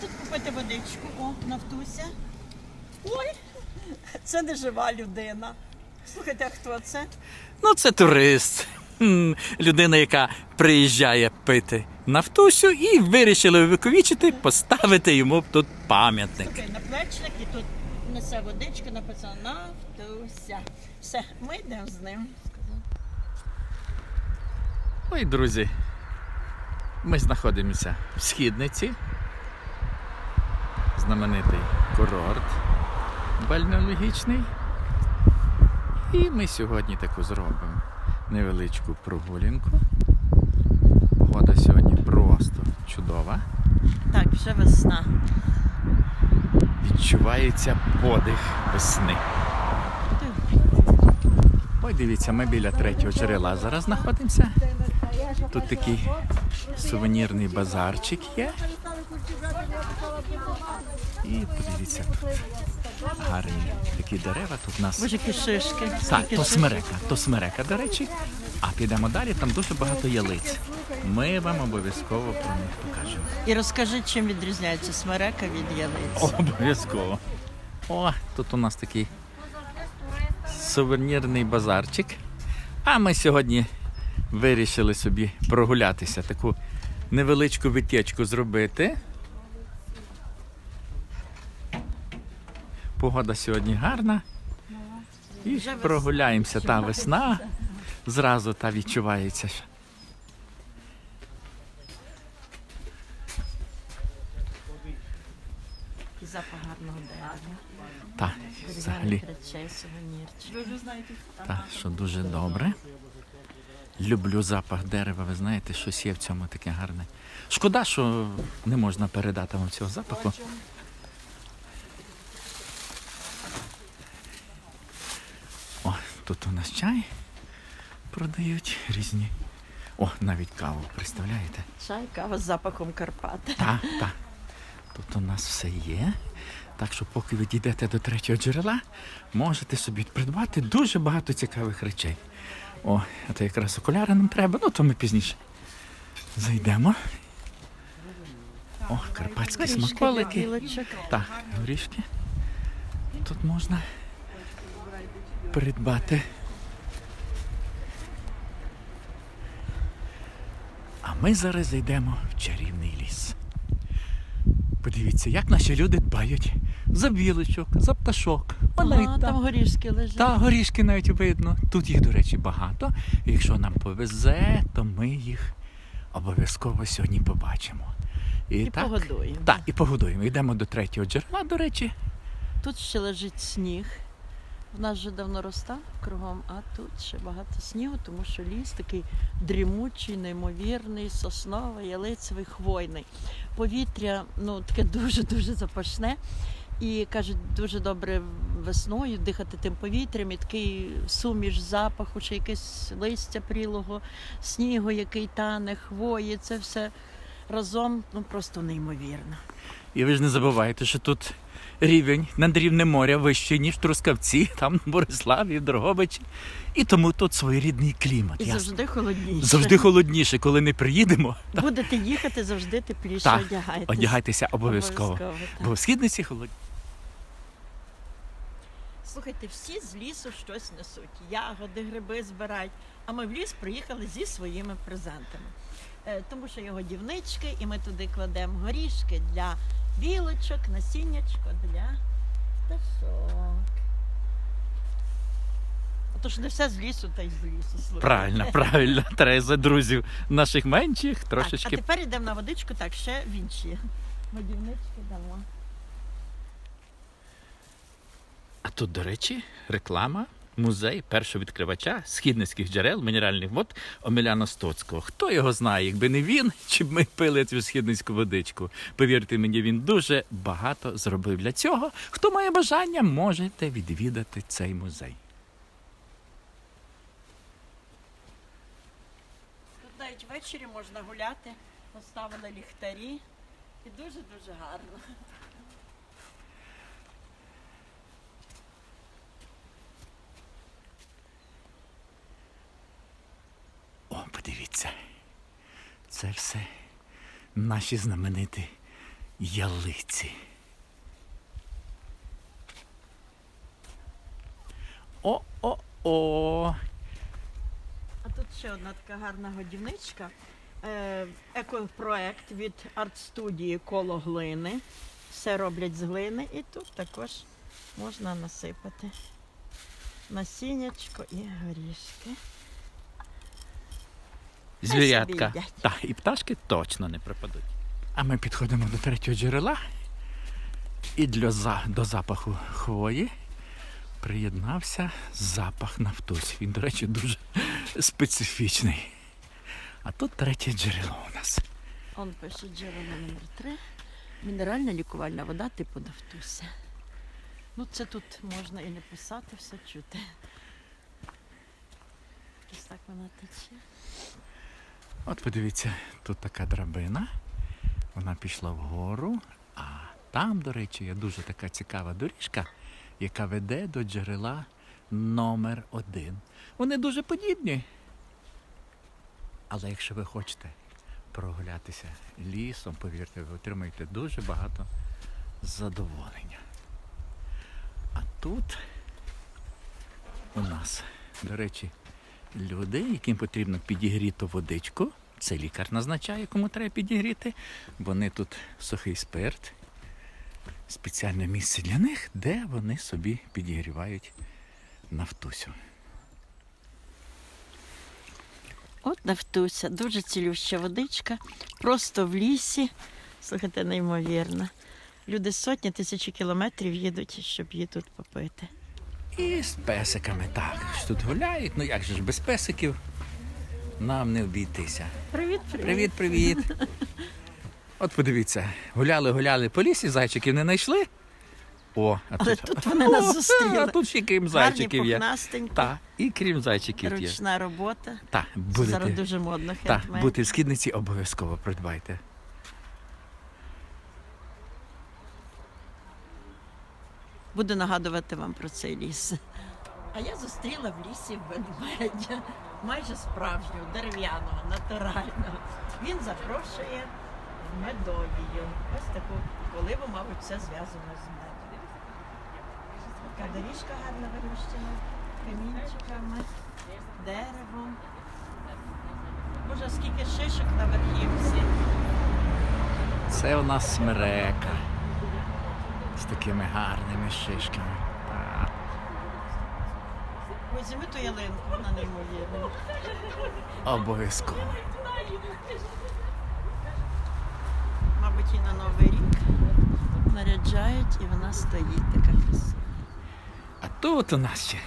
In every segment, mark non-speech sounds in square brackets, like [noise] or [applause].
Тут купити водичку? О, Нафтуся. Ой, це не жива людина. Слухайте, а хто це? Ну, це турист. Людина, яка приїжджає пити нафтусю і вирішили увіковічити, поставити йому тут пам'ятник. Слухай, наплечник і тут несе водичку, написано Нафтуся. Все, ми йдемо з ним. Ой, друзі, ми знаходимося в східниці. Знаменитий курорт бальнеологічний. І ми сьогодні таку зробимо невеличку прогулянку. Погода сьогодні просто чудова. Так, вже весна. Відчувається подих весни. Ой, дивіться, ми біля третього джерела зараз знаходимося. Тут такий сувенірний базарчик є. І подивіться, тут гарні такі дерева. Тут у нас Боже, які шишки. так, то смерека, то смерека, до речі. А підемо далі, там дуже багато ялиць. Ми вам обов'язково про них покажемо. І розкажи, чим відрізняється смерека від ялиць. Обов'язково. О, тут у нас такий сувенірний базарчик. А ми сьогодні вирішили собі прогулятися, таку невеличку витічку зробити. Погода сьогодні гарна. І прогуляємося. Та весна. Зразу та відчувається. запах гарного дерева. Та, взагалі. Так, що дуже добре. Люблю запах дерева, ви знаєте, щось є в цьому таке гарне. Шкода, що не можна передати вам цього запаху. О, тут у нас чай продають різні. О, навіть каву, представляєте? Чай, кава з запахом Карпат. Так, так. Тут у нас все є. Так що, поки ви дійдете до третього джерела, можете собі придбати дуже багато цікавих речей. О, а то якраз окуляри нам треба, ну то ми пізніше зайдемо. О, карпатські Горішки смаколики. білочок. Так, горішки. Тут можна придбати. А ми зараз зайдемо в чарівний ліс. Подивіться, як наші люди дбають за білочок, за пташок. О, навіть там. там горішки лежать. Та горішки навіть видно. Тут їх, до речі, багато. І якщо нам повезе, то ми їх обов'язково сьогодні побачимо. І погодуємо. Так, і погодуємо. Йдемо до третього джерела, до речі. Тут ще лежить сніг. В нас вже давно росте кругом, а тут ще багато снігу, тому що ліс такий дрімучий, неймовірний, сосновий, ялицевий, хвойний. Повітря ну, таке дуже-дуже запашне. І кажуть, дуже добре весною дихати тим повітрям, і такий суміш запаху, чи якесь листя прілого, снігу, який тане, хвої, це все разом ну, просто неймовірно. І ви ж не забувайте, що тут рівень над рівнем моря вищий, ніж Трускавці, [laughs] там Бориславі, Дрогобичі. І тому тут своєрідний клімат. І ясно? завжди холодніше. Завжди холодніше, коли не приїдемо. [laughs] Будете їхати, завжди тепліше Так, одягайтесь. Одягайтеся обов'язково. так. Бо в східниці холодні. Слухайте, всі з лісу щось несуть. Ягоди, гриби збирають. А ми в ліс приїхали зі своїми презентами. Е, Тому що є годівнички, і ми туди кладемо горішки для білочок, насіннячко для пташок. А то ж не все з лісу, та й з лісу. слухайте. Правильно, правильно. Треба за друзів наших менших Так, а трошечки. тепер йдемо на водичку, так, ще в інші. Годівнички дамо. А тут, до речі, реклама. Музей першого відкривача східницьких джерел мінеральних вод Омеляна Стоцького. Хто його знає, якби не він, чи б ми пили цю східницьку водичку. Повірте мені, він дуже багато зробив для цього. Хто має бажання, можете відвідати цей музей. Тут навіть ввечері можна гуляти, поставили ліхтарі і дуже-дуже гарно. О, подивіться. Це все наші знамениті ялиці. О-о-о. А тут ще одна така гарна годівничка. Е, екопроект від арт-студії коло глини. Все роблять з глини і тут також можна насипати насіннячко і горішки. Звірятка. Так, і пташки точно не пропадуть. А ми підходимо до третього джерела. І для до запаху хвої приєднався запах нафтусь. Він, до речі, дуже специфічний. А тут третє джерело у нас. Он пише джерело номер 3 Мінеральна лікувальна вода типу нафтуся. Ну, це тут можна і не писати, все чути. Ось так вона тече. От подивіться, тут така драбина. Вона пішла вгору, а там, до речі, є дуже така цікава доріжка, яка веде до джерела номер один. Вони дуже подібні. Але якщо ви хочете прогулятися лісом, повірте, ви отримаєте дуже багато задоволення. А тут у нас, до речі, люди, яким потрібно підігріти водичку. Це лікар назначає, кому треба підігріти. Вони тут сухий спирт, спеціальне місце для них, де вони собі підігрівають нафтусю. От Нафтуся, дуже цілюща водичка, просто в лісі. Слухайте, неймовірно. Люди сотні тисячі кілометрів їдуть, щоб її тут попити. І з песиками також тут гуляють. Ну як же ж без песиків нам не обійтися. Привіт, привіт. Привіт, привіт. [laughs] От подивіться, гуляли, гуляли по лісі, зайчиків не знайшли. О, а Але тут, тут вони нас зустріли. А тут ще крім зайчиків є. Так, і крім зайчиків є. ручна робота. Так, Це будете. зараз дуже модно Так, хендмейд. бути в східниці обов'язково придбайте. Буду нагадувати вам про цей ліс. А я зустріла в лісі ведмедя, майже справжнього, дерев'яного, натурального. Він запрошує в медовію. Ось таку коливу, мабуть, все зв'язано з медом. Така доріжка гарно виміщена, камінчиками, деревом. Боже, скільки шишок на верхівці. Це у нас смерека. З такими гарними шишками. Зими ту ялинку, вона неймовірна. Обов'язково. Мабуть, і на Новий рік наряджають, і вона стоїть така красива. А тут у нас ще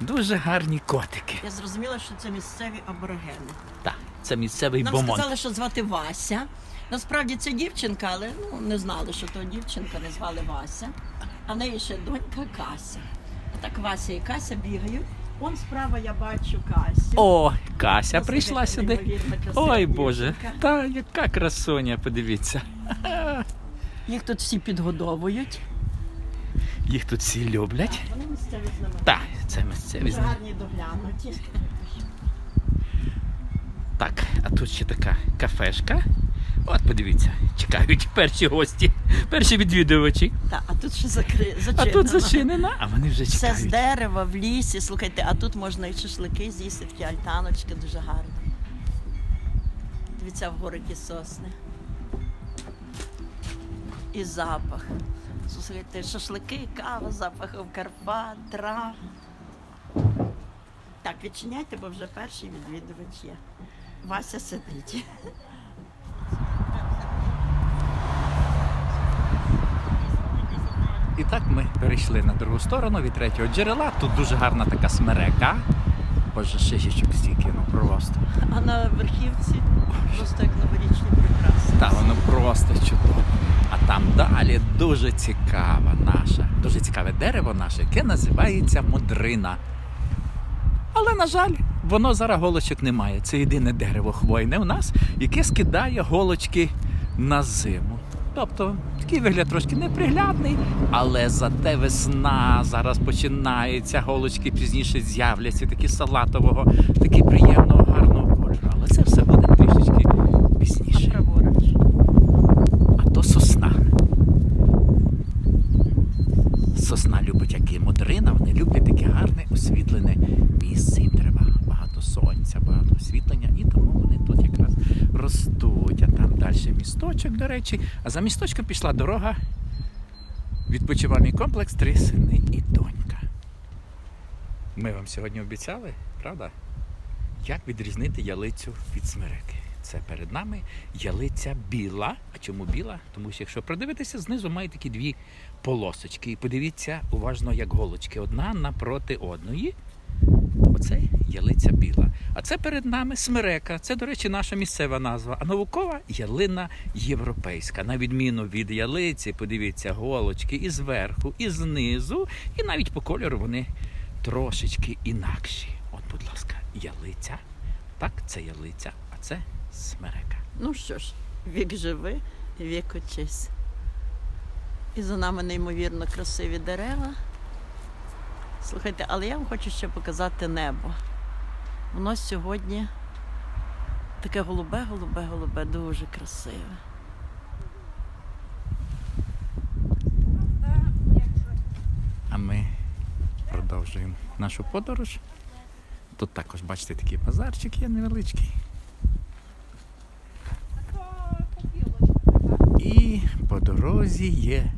дуже гарні котики. Я зрозуміла, що це місцеві аборигени. Так, це місцевий Нам бомонд. сказали, що звати Вася. Насправді це дівчинка, але ну, не знали, що то дівчинка не звали Вася. А в неї ще донька Кася. А так Вася і Кася бігають. Он справа я бачу Касю. О, Кася Послухайте, прийшла сюди. Ой Боже, дівчинка. та яка красуня, подивіться. Їх тут всі підгодовують. Їх тут всі люблять. Вони місцеві знамениті. Так, це місцеві. Дуже гарні доглянуті. Так, а тут ще така кафешка. От подивіться, чекають перші гості, перші відвідувачі. Так, а тут ще закри... А тут зачинена, а вони вже Все з дерева в лісі. Слухайте, а тут можна і шашлики з'їсти, такі альтаночки дуже гарні. Дивіться вгори які сосни. І запах. Слухайте, шашлики, кава, запахом Карпат, трав. Так, відчиняйте, бо вже перший відвідувач є. Вася сидить. І так ми перейшли на другу сторону від третього джерела. Тут дуже гарна така смерека. Боже, шишечок стільки, ну просто. А на верхівці просто як новорічні прикраси. Та воно просто чудово. А там далі дуже цікава наша, дуже цікаве дерево наше, яке називається мудрина. Але, на жаль, воно зараз голочок не має. Це єдине дерево хвойне у нас, яке скидає голочки на зиму. Тобто такий вигляд трошки неприглядний, але зате весна зараз починається, голочки пізніше з'являться, такі салатового, такі приємного, гарного кольору. Але це все буде трішечки пізніше. А то сосна. Сосна любить, як і модрина, вони люблять таке гарне освітлене місце. Їм треба багато сонця, багато освітлення, і тому вони тут якраз праворуч. А то сосна. місточок, до речі, а за місточком пішла дорога. Відпочивальний комплекс Три сини і донька. Ми вам сьогодні обіцяли, правда? Як відрізнити ялицю від смереки? Це перед нами ялиця біла. А чому біла? Тому що якщо придивитися, знизу має такі дві полосочки. І подивіться уважно, як голочки, одна напроти одної. Оце ялиця біла. А це перед нами смерека. Це, до речі, наша місцева назва. А наукова ялина європейська. На відміну від ялиці, подивіться, голочки і зверху, і знизу, і навіть по кольору вони трошечки інакші. От, будь ласка, ялиця. Так, це ялиця, а це смерека. Ну що ж, вік живи, вік учись. І за нами неймовірно красиві дерева. Слухайте, але я вам хочу ще показати небо. Воно сьогодні таке голубе, голубе, голубе, дуже красиве. А ми продовжуємо нашу подорож. Тут також, бачите, такий базарчик є невеличкий. І по дорозі є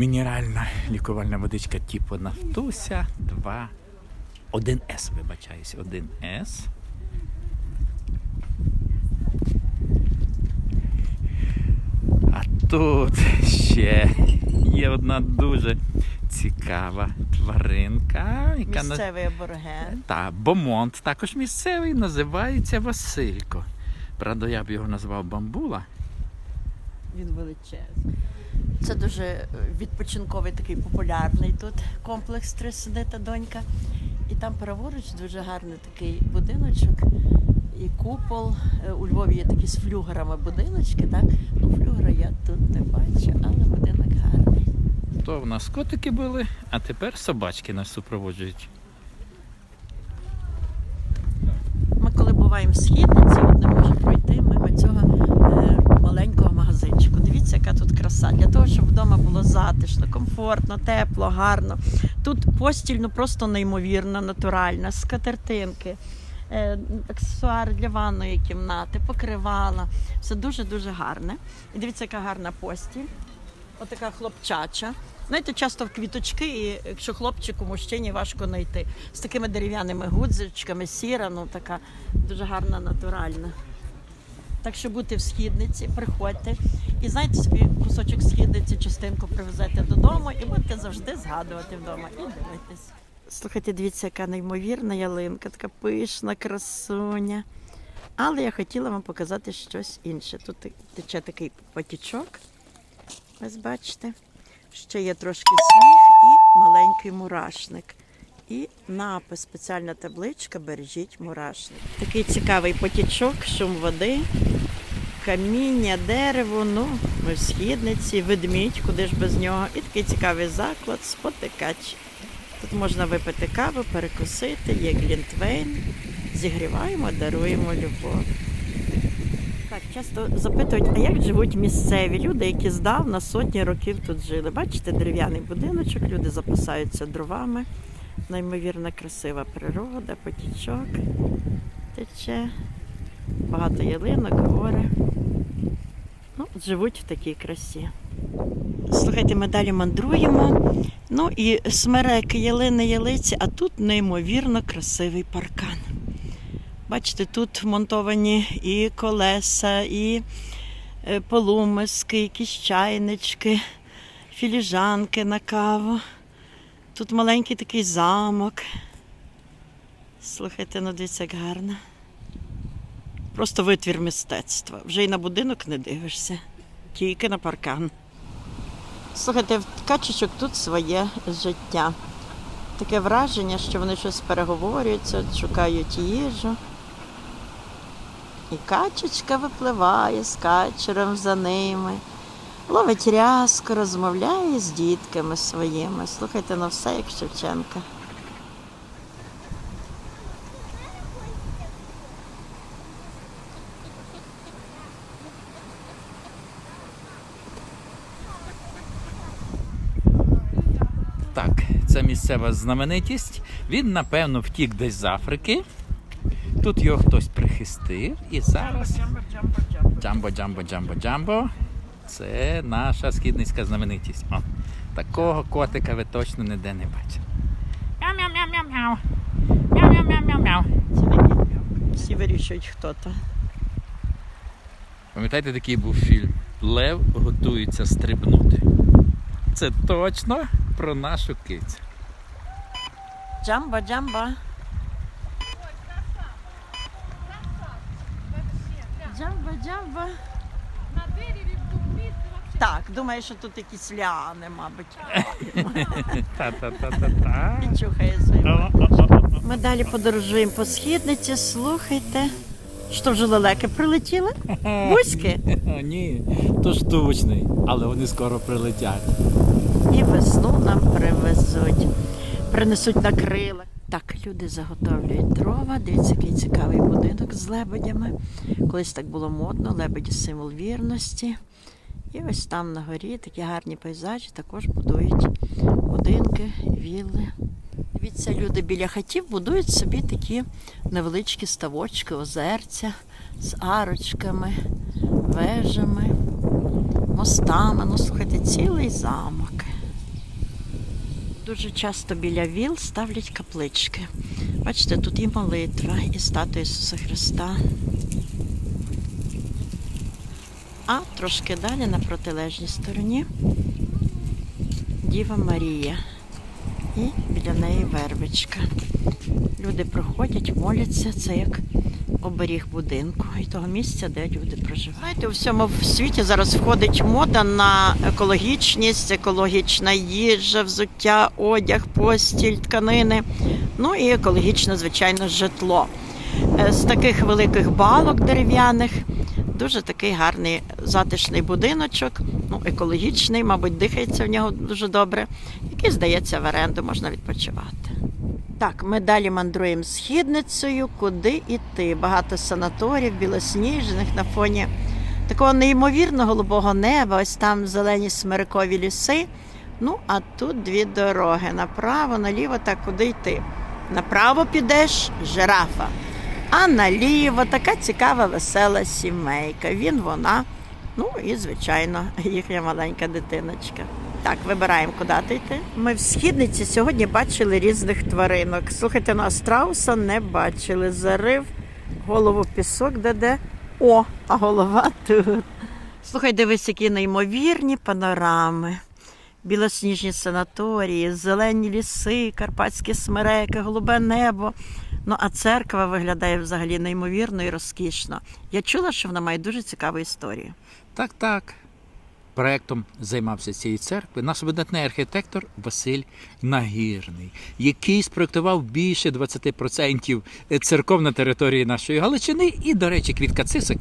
мінеральна лікувальна водичка типу Нафтуся 2. 1С, вибачаюсь, 1С. А тут ще є одна дуже цікава тваринка, яка. Місцевий абориген. Та, Бомонт також місцевий, називається Василько. Правда, я б його назвав бамбула. Він величезний. Це дуже е, відпочинковий такий популярний тут комплекс Три сини та донька. І там праворуч дуже гарний такий будиночок і купол. Е, У Львові є такі з флюгерами будиночки, так? Ну, флюгера я тут не бачу, але будинок гарний. То в нас котики були, а тепер собачки нас супроводжують. Ми коли буваємо в східниці, от не можемо пройти мимо цього е, маленького. Дивіться, яка тут краса. Для того, щоб вдома було затишно, комфортно, тепло, гарно. Тут постіль ну, просто неймовірна, натуральна, скатертинки, е, аксесуари для ванної кімнати, покривала. Все дуже-дуже гарне. І дивіться, яка гарна постіль. Отака хлопчача. Знаєте, часто в квіточки, і якщо хлопчику, мужчині важко знайти. З такими дерев'яними гудзичками, сіра, ну така дуже гарна, натуральна. Так що бути в східниці, приходьте. І знаєте собі кусочок східниці, частинку привезете додому і будете завжди згадувати вдома і дивитись. Слухайте, дивіться, яка неймовірна ялинка, така пишна, красуня. Але я хотіла вам показати щось інше. Тут тече такий потічок. Ось бачите. Ще є трошки сніг і маленький мурашник. І напис, спеціальна табличка Бережіть мурашник. Такий цікавий потічок, шум води, каміння, дерево, ну, ми в східниці, ведмідь, куди ж без нього. І такий цікавий заклад, спотикач. Тут можна випити каву, перекусити, є глінтвейн. Зігріваємо, даруємо любов. Так, часто запитують, а як живуть місцеві люди, які здавна сотні років тут жили. Бачите, дерев'яний будиночок, люди запасаються дровами. Неймовірно красива природа, потічок тече, багато ялинок, гори. Ну, живуть в такій красі. Слухайте, ми далі мандруємо. Ну і смереки, ялини, ялиці, а тут неймовірно красивий паркан. Бачите, тут вмонтовані і колеса, і е, полумиски, якісь чайнички, філіжанки на каву. Тут маленький такий замок. Слухайте, ну дивіться, як гарно. Просто витвір мистецтва. Вже й на будинок не дивишся, тільки на паркан. Слухайте, в качечок тут своє життя. Таке враження, що вони щось переговорюються, шукають їжу. І качечка випливає з качером за ними, ловить рязку, розмовляє з дітками своїми. Слухайте, ну все як Шевченка. Так, це місцева знаменитість. Він, напевно, втік десь з Африки. Тут його хтось прихистив і зараз. Джампер. Джамбо, джамбо, джамбо, джамбо. Це наша східницька знаменитість. О, такого котика ви точно ніде не бачили. Мяу-мяу-мяу-мяу-мяу. Мяу-мяу-мяу-мяу-мяу. Всі вирішують, хто то. Пам'ятаєте, такий був фільм Лев готується стрибнути. Це точно про нашу кицю. Джамба, джамба. Джамба, джамба. На дереві в дубі це взагалі. Так, думаю, що тут якісь ліани, мабуть. [laughs] Та-та-та-та-та. І чухає свої. Ми далі подорожуємо по східниці, слухайте. Що вже лелеки прилетіли? [laughs] Бузьки. [laughs] Ні, то штучний, але вони скоро прилетять. І весну нам привезуть. Принесуть на крилах. Так, люди заготовлюють дрова. Дивіться, який цікавий будинок з лебедями. Колись так було модно, лебеді символ вірності. І ось там на горі такі гарні пейзажі також будують будинки, вілли. Дивіться, люди біля хатів будують собі такі невеличкі ставочки, озерця з арочками, вежами, мостами. Ну, слухайте, цілий замок. Дуже часто біля віл ставлять каплички. Бачите, тут і молитва, і статуя Ісуса Христа. А трошки далі на протилежній стороні Діва Марія. І біля неї вербичка. Люди проходять, моляться, це як оберіг будинку і того місця, де люди проживають. Знаєте, у всьому світі зараз входить мода на екологічність, екологічна їжа, взуття, одяг, постіль, тканини. Ну і екологічне, звичайно, житло. Е, З таких великих балок дерев'яних дуже такий гарний затишний будиночок, ну, екологічний, мабуть, дихається в нього дуже добре, який здається в оренду, можна відпочивати. Так, ми далі мандруємо східницею, куди йти. Багато санаторів, білосніжних на фоні такого неймовірно голубого неба. Ось там зелені смирикові ліси. Ну, а тут дві дороги. Направо, наліво, так куди йти. Направо підеш жирафа. А наліво така цікава, весела сімейка. Він, вона, ну і, звичайно, їхня маленька дитиночка. Так, вибираємо, куди ти йти. Ми в східниці сьогодні бачили різних тваринок. Слухайте, на страуса не бачили. Зарив голову в пісок, де-де. О, а голова тут. Слухай, дивись, які неймовірні панорами. Білосніжні санаторії, зелені ліси, карпатські смереки, голубе небо. Ну а церква виглядає взагалі неймовірно і розкішно. Я чула, що вона має дуже цікаву історію. Так, так. Проектом займався цієї церкви наш видатний архітектор Василь Нагірний, який спроектував більше 20% церков на території нашої Галичини. І, до речі, Квітка Цисик,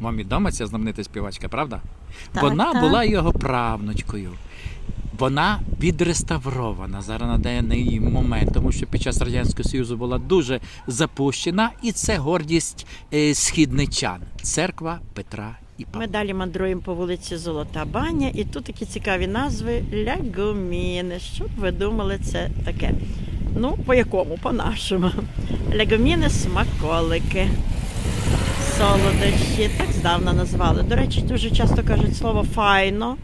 вам відома ця знаменита співачка, правда? Так, Вона так. була його правнучкою. Вона відреставрована зараз на даний момент, тому що під час радянського союзу була дуже запущена, і це гордість е, східничан. Церква Петра і Павла. Ми далі мандруємо по вулиці Золота Баня, і тут такі цікаві назви Лягоміни. Що б ви думали, це таке? Ну, по якому? По-нашому. Лягоміни смаколики. Солодощі, так здавна назвали. До речі, дуже часто кажуть слово файно.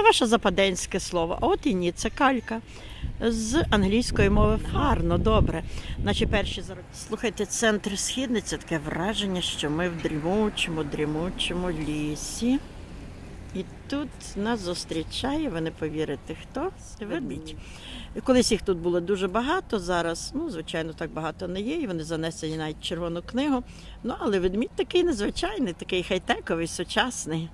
То ваше западенське слово. А от і ні, це калька. З англійської мови гарно, добре. Наші перші зароки. Слухайте, центр східниці таке враження, що ми в дрімучому, дрімучому лісі. І тут нас зустрічає, ви не повірите, хто? Ведмідь. Колись їх тут було дуже багато, зараз, ну, звичайно, так багато не є, і вони занесені навіть в червону книгу. Ну, але ведмідь такий незвичайний, такий хай-тековий, сучасний.